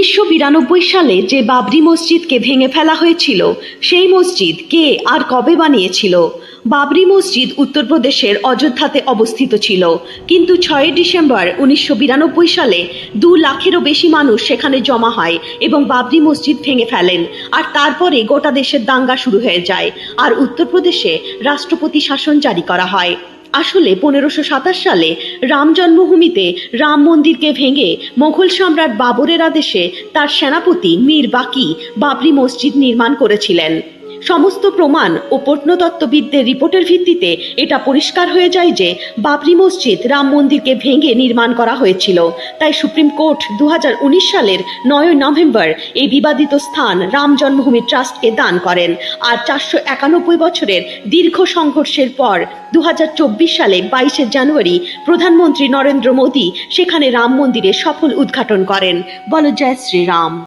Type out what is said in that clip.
উনিশশো বিরানব্বই সালে যে বাবরি মসজিদকে ভেঙে ফেলা হয়েছিল, সেই মসজিদ কে আর কবে বানিয়েছিল? বাবরি মসজিদ উত্তরপ্রদেশের অযোধ্যাতে অবস্থিত ছিল, কিন্তু ছয়ই ডিসেম্বর উনিশশো বিরানব্বই সালে দু লাখেরও বেশি মানুষ সেখানে জমা হয় এবং বাবরি মসজিদ ভেঙে ফেলেন, আর তারপরে গোটা দেশের দাঙ্গা শুরু হয়ে যায়, আর উত্তরপ্রদেশে রাষ্ট্রপতি শাসন জারি করা হয়। আসলে পনেরোশো সাতাশ সালে রাম জন্মভূমিতে রাম মন্দিরকে ভেঙে মোঘল সম্রাট বাবরের আদেশে তার সেনাপতি মীর বাকি বাবরি মসজিদ নির্মাণ করেছিলেন। সমস্ত প্রমাণ ও প্রত্নতত্ত্ববিদদের রিপোর্টের ভিত্তিতে এটা পরিষ্কার হয়ে যায় যে বাবরি মসজিদ রাম মন্দিরকে ভেঙে নির্মাণ করা হয়েছিল। তাই সুপ্রিম কোর্ট দু হাজার উনিশ সালের নয় নভেম্বর এই বিবাদিত স্থান রাম জন্মভূমি ট্রাস্টকে দান করেন। আর চারশো একানব্বই বছরের দীর্ঘ সংঘর্ষের পর দু হাজার চব্বিশ সালে বাইশে জানুয়ারি প্রধানমন্ত্রী নরেন্দ্র মোদী সেখানে রাম মন্দিরের সফল উদ্ঘাটন করেন। বল জয় শ্রীরাম।